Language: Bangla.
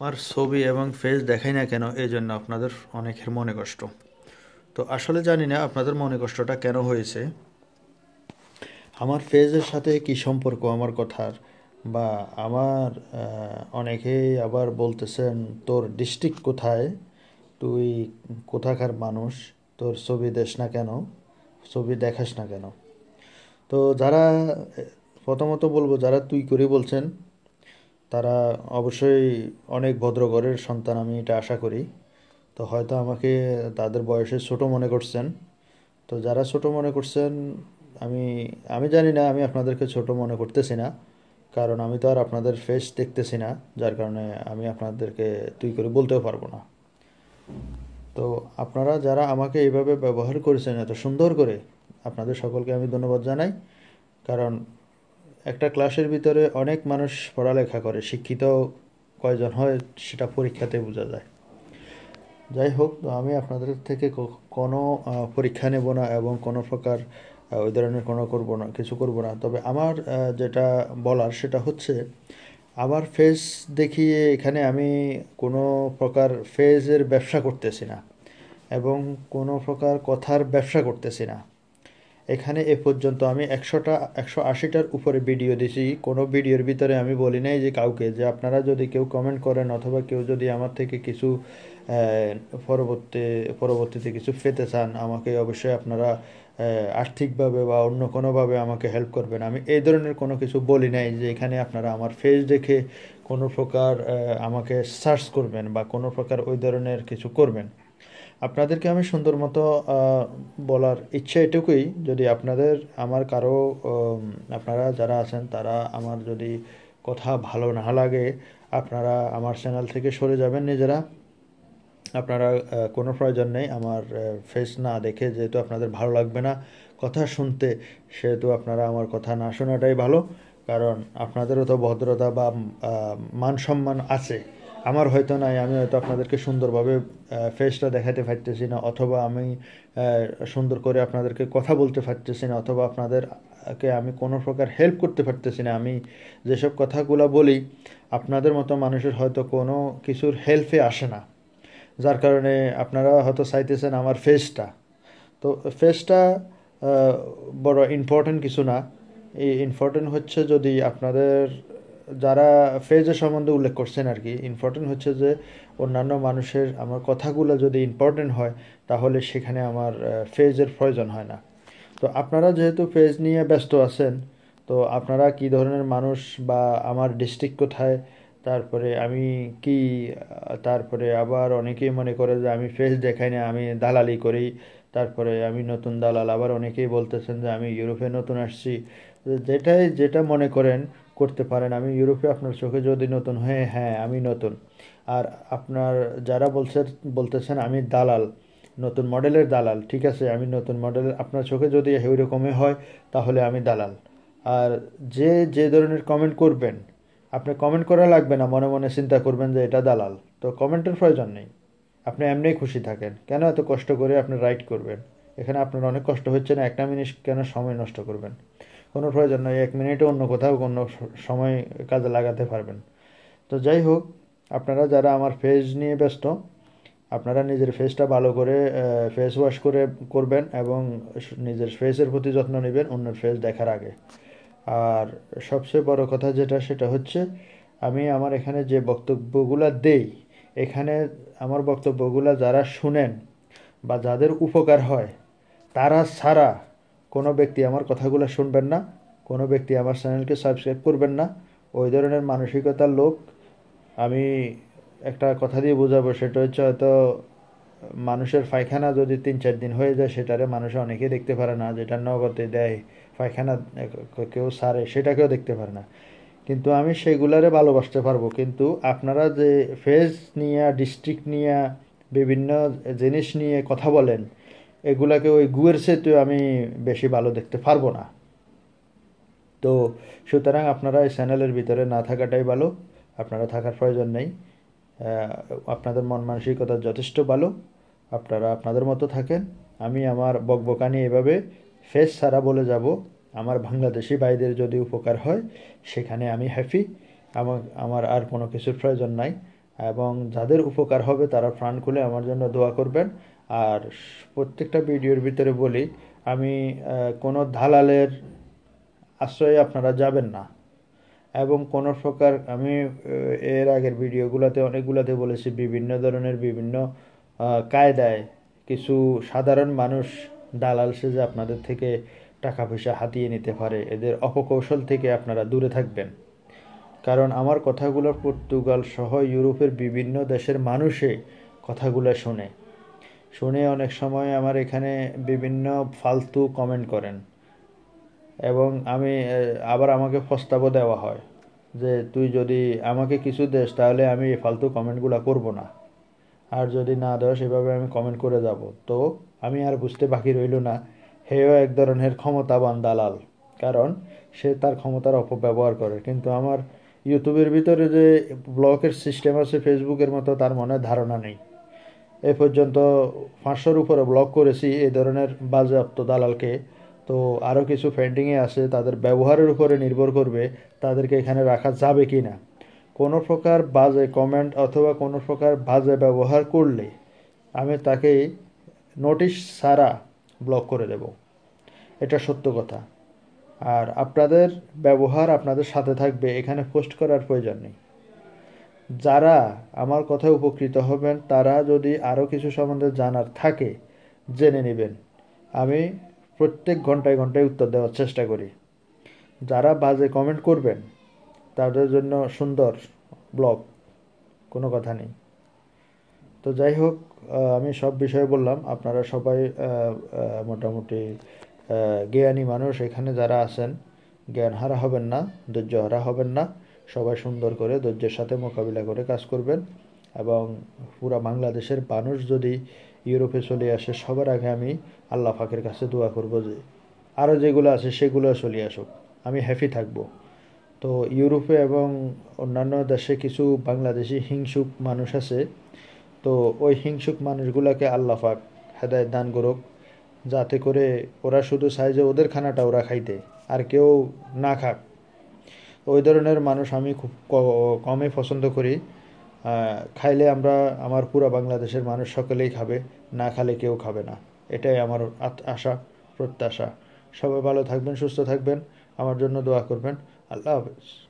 আমার ছবি এবং ফেস দেখাই না কেন, এই জন্য আপনাদের অনেকের মনে কষ্ট। তো আসলে জানি না আপনাদের মনে কষ্টটা কেন হয়েছে। আমার ফেজের সাথে কি সম্পর্ক, আমার কথার? বা আমার অনেকেই আবার বলতেছেন, তোর ডিস্ট্রিক্ট কোথায়? তুই কোথাকার মানুষ? তোর ছবি দেশ না কেন? ছবি দেখাস না কেন? তো যারা, প্রথমত বলব, যারা তুই করে বলছেন তারা অবশ্যই অনেক ভদ্রঘরের সন্তান, আমি এটা আশা করি। তো হয়তো আমাকে তাদের বয়সে ছোট মনে করছেন। তো যারা ছোট মনে করছেন, আমি আমি জানি না, আমি আপনাদেরকে ছোট মনে করতেছি না। কারণ আমি তো আর আপনাদের ফেস দেখতেছি না, যার কারণে আমি আপনাদেরকে তুই করে বলতেও পারব না। তো আপনারা যারা আমাকে এইভাবে ব্যবহার করেছেন, এত সুন্দর করে, আপনাদের সকলকে আমি ধন্যবাদ জানাই। কারণ একটা ক্লাসের ভিতরে অনেক মানুষ পড়ালেখা করে, শিক্ষিত কয়জন হয় সেটা পরীক্ষাতে বোঝা যায়। যাই হোক, তো আমি আপনাদের থেকে কোনো পরীক্ষা নেব না এবং কোনো প্রকার ওই ধরনের কোনো করব না, কিছু করব না। তবে আমার যেটা বলার সেটা হচ্ছে, আমার ফেস দেখিয়ে এখানে আমি কোনো প্রকার ফেজের ব্যবসা করতেছি না এবং কোনো প্রকার কথার ব্যবসা করতেছি না। এখানে এ পর্যন্ত আমি একশোটা, একশো আশিটার উপরে ভিডিও দিছি। কোনো ভিডিওর ভিতরে আমি বলি নাই যে কাউকে, যে আপনারা যদি কেউ কমেন্ট করেন অথবা কেউ যদি আমার থেকে কিছু পরবর্তী, পরবর্তীতে কিছু পেতে চান, আমাকে অবশ্যই আপনারা আর্থিকভাবে বা অন্য কোনোভাবে আমাকে হেল্প করবেন। আমি এই ধরনের কোনো কিছু বলি নাই যে এখানে আপনারা আমার ফেস দেখে কোনো প্রকার আমাকে সার্চ করবেন বা কোনো প্রকার ওই ধরনের কিছু করবেন। আপনাদেরকে আমি সুন্দর মতো বলার ইচ্ছা এটুকুই যদি আপনাদের, আমার কারও আপনারা যারা আছেন তারা আমার যদি কথা ভালো না লাগে, আপনারা আমার চ্যানেল থেকে সরে যাবেন নিজেরা। আপনারা কোনো প্রয়োজন নেই, আমার ফেস না দেখে যেহেতু আপনাদের ভালো লাগবে না কথা শুনতে, সেহেতু আপনারা আমার কথা না শোনাটাই ভালো। কারণ আপনাদেরও তো ভদ্রতা বা মান সম্মান আছে। আমার হয়তো নাই, আমি হয়তো আপনাদেরকে সুন্দরভাবে ফেসটা দেখাতে পারতেছি না, অথবা আমি সুন্দর করে আপনাদেরকে কথা বলতে পারতেছি না, অথবা আপনাদেরকে আমি কোনো প্রকার হেল্প করতে পারতেছি না। আমি যেসব কথাগুলো বলি, আপনাদের মতো মানুষের হয়তো কোনো কিছুর হেল্পে আসে না। যার কারণে আপনারা হয়তো চাইতেছেন আমার ফেসটা তো ফেসটা বড় ইম্পর্টেন্ট কিছু না। এই ইম্পর্টেন্ট হচ্ছে যদি আপনাদের যারা ফেজের সম্বন্ধে উল্লেখ করছেন আর কি ইম্পর্টেন্ট হচ্ছে যে অন্যান্য মানুষের আমার কথাগুলো যদি ইম্পর্টেন্ট হয়, তাহলে সেখানে আমার ফেজের প্রয়োজন হয় না। তো আপনারা যেহেতু ফেজ নিয়ে ব্যস্ত আছেন, তো আপনারা কি ধরনের মানুষ বা আমার ডিস্ট্রিক্ট কোথায়, তারপরে আমি কি, তারপরে আবার অনেকেই মনে করে যে আমি ফেস দেখাই না, আমি দালালি করি, তারপরে আমি নতুন দালাল, আবার অনেকেই বলতেছেন যে আমি ইউরোপে নতুন আসছি। যেটাই, যেটা মনে করেন করতে পারেন। আমি ইউরোপে আপনার চোখে যদি নতুন, হয়ে হ্যাঁ আমি নতুন। আর আপনার যারা বলছেন বলতেছেন আমি দালাল, নতুন মডেলের দালাল, ঠিক আছে, আমি নতুন মডেলের আপনার চোখে যদি ওই রকমই হয়, তাহলে আমি দালাল। আর যে যে ধরনের কমেন্ট করবেন, আপনি কমেন্ট করা লাগবে না, মনে মনে চিন্তা করবেন যে এটা দালাল। তো কমেন্টের প্রয়োজন নেই। আপনি এমনিই খুশি থাকেন। কেন এত কষ্ট করে আপনি রাইট করবেন? এখানে আপনার অনেক কষ্ট হচ্ছে না, একটা মিনিট কেন সময় নষ্ট করবেন? কোনো প্রয়োজন নয় এক মিনিটে অন্য কোথাও অন্য সময় কাজে লাগাতে পারবেন। তো যাই হোক, আপনারা যারা আমার ফেস নিয়ে ব্যস্ত, আপনারা নিজের ফেসটা ভালো করে ফেস ওয়াশ করে করবেন এবং নিজের ফেসের প্রতি যত্ন নেবেন অন্যের ফেস দেখার আগে। আর সবচেয়ে বড় কথা যেটা, সেটা হচ্ছে আমি আমার এখানে যে বক্তব্যগুলো দেই, এখানে আমার বক্তব্যগুলো যারা শুনেন বা যাদের উপকার হয়, তারা ছাড়া কোনো ব্যক্তি আমার কথাগুলো শুনবেন না, কোনো ব্যক্তি আমার চ্যানেলকে সাবস্ক্রাইব করবেন না, ওই ধরনের মানসিকতার লোক আমি একটা কথা দিয়ে বোঝাবো, সেটা হচ্ছে হয়তো মানুষের পায়খানা যদি তিন চার দিন হয়ে যায়, সেটারে মানুষ অনেকেই দেখতে পারে না, যেটা নগদে দেয়, পায়খানা কেউ সারে, সেটাকেও দেখতে পারে না। কিন্তু আমি সেগুলারে ভালোবাসতে পারব, কিন্তু আপনারা যে ফেজ নিয়ে ডিস্ট্রিক্ট নিয়ে, বিভিন্ন জিনিস নিয়ে কথা বলেন এগুলাকে ওই গুয়ের সেতু আমি বেশি ভালো দেখতে পারব না। তো সুতরাং আপনারা এই চ্যানেলের ভিতরে না থাকাটাই ভালো। আপনারা থাকার প্রয়োজন নেই। আপনাদের মন মানসিকতা যথেষ্ট ভালো। আপনারা আপনাদের মতো থাকেন। আমি আমার বকবকানি এভাবে ফেস ছাড়া বলে যাব। আমার বাংলাদেশি ভাইদের যদি উপকার হয়, সেখানে আমি হ্যাপি আমার আমার আর কোনো কিছুর প্রয়োজন নাই। এবং যাদের উপকার হবে তারা প্রাণ খুলে আমার জন্য দোয়া করবেন। আর প্রত্যেকটা ভিডিওর ভিতরে বলি, আমি কোনো দালালের আশ্রয়ে আপনারা যাবেন না। এবং কোনো প্রকার আমি এর আগের ভিডিওগুলোতে অনেকগুলোতে বলেছি, বিভিন্ন ধরনের বিভিন্ন কায়দায় কিছু সাধারণ মানুষ দালাল সেজে আপনাদের থেকে টাকা পয়সা হাতিয়ে নিতে পারে, এদের অপকৌশল থেকে আপনারা দূরে থাকবেন। কারণ আমার কথাগুলো পর্তুগাল সহ ইউরোপের বিভিন্ন দেশের মানুষে কথাগুলো শোনে। শুনে অনেক সময় আমার এখানে বিভিন্ন ফালতু কমেন্ট করেন এবং আমি আবার আমাকে প্রস্তাবও দেওয়া হয় যে, তুই যদি আমাকে কিছু দেস, তাহলে আমি এই ফালতু কমেন্টগুলো করব না। আর যদি না দেওয়া সেভাবে আমি কমেন্ট করে যাব। তো আমি আর বুঝতে বাকি রইল না। হেও এক ধরনের ক্ষমতাবান দালাল। কারণ সে তার ক্ষমতার অপব্যবহার করে। কিন্তু আমার ইউটিউবের ভিতরে যে ব্লকের সিস্টেম আছে ফেসবুকের মতো, তার মনে ধারণা নেই। এ পর্যন্ত পাঁচশোর উপরে ব্লক করেছি এই ধরনের বাজেয়াপ্ত দালালকে। তো আরও কিছু পেন্ডিংয়ে আছে, তাদের ব্যবহারের উপরে নির্ভর করবে, তাদেরকে এখানে রাখা যাবে কি না। কোনো প্রকার বাজে কমেন্ট অথবা কোনো প্রকার বাজে ব্যবহার করলে আমি তাকে নোটিশ ছাড়া ব্লক করে দেব। এটা সত্য কথা। আর আপনাদের ব্যবহার আপনাদের সাথে থাকবে, এখানে পোস্ট করার প্রয়োজন নেই। যারা আমার কথায় উপকৃত হবেন, তারা যদি আরও কিছু সম্বন্ধে জানার থাকে, জেনে নেবেন। আমি প্রত্যেক ঘন্টায় ঘন্টায় উত্তর দেওয়ার চেষ্টা করি। যারা বাজে কমেন্ট করবেন, তাদের জন্য সুন্দর ব্লগ, কোনো কথা নেই। তো যাই হোক আমি সব বিষয়ে বললাম। আপনারা সবাই মোটামুটি জ্ঞানী মানুষ এখানে যারা আছেন, জ্ঞান হারা হবেন না, ধৈর্য হারা হবেন না। সবাই সুন্দর করে ধৈর্যের সাথে মোকাবিলা করে কাজ করবেন। এবং পুরা বাংলাদেশের মানুষ যদি ইউরোপে চলে আসে, সবার আগে আমি আল্লাহ ফাঁকের কাছে দোয়া করব যে আরও যেগুলো আছে সেগুলো চলে আসুক। আমি হ্যাপি থাকব। তো ইউরোপে এবং অন্যান্য দেশে কিছু বাংলাদেশি হিংসুক মানুষ আছে। তো ওই হিংসুক মানুষগুলোকে আল্লাহ ফাঁক হেদায়ত দান করুক। যাতে করে ওরা শুধু চায় যে ওদের খানাটা ওরা খাইতে, আর কেউ না খাক। ওই ধরনের মানুষ আমি খুব কমই পছন্দ করি। খাইলে আমরা, আমার পুরো বাংলাদেশের মানুষ সকলেই খাবে, না খালে কেউ খাবে না। এটাই আমার আশা, প্রত্যাশা। সবাই ভালো থাকবেন, সুস্থ থাকবেন। আমার জন্য দোয়া করবেন। আল্লাহ হাফেজ।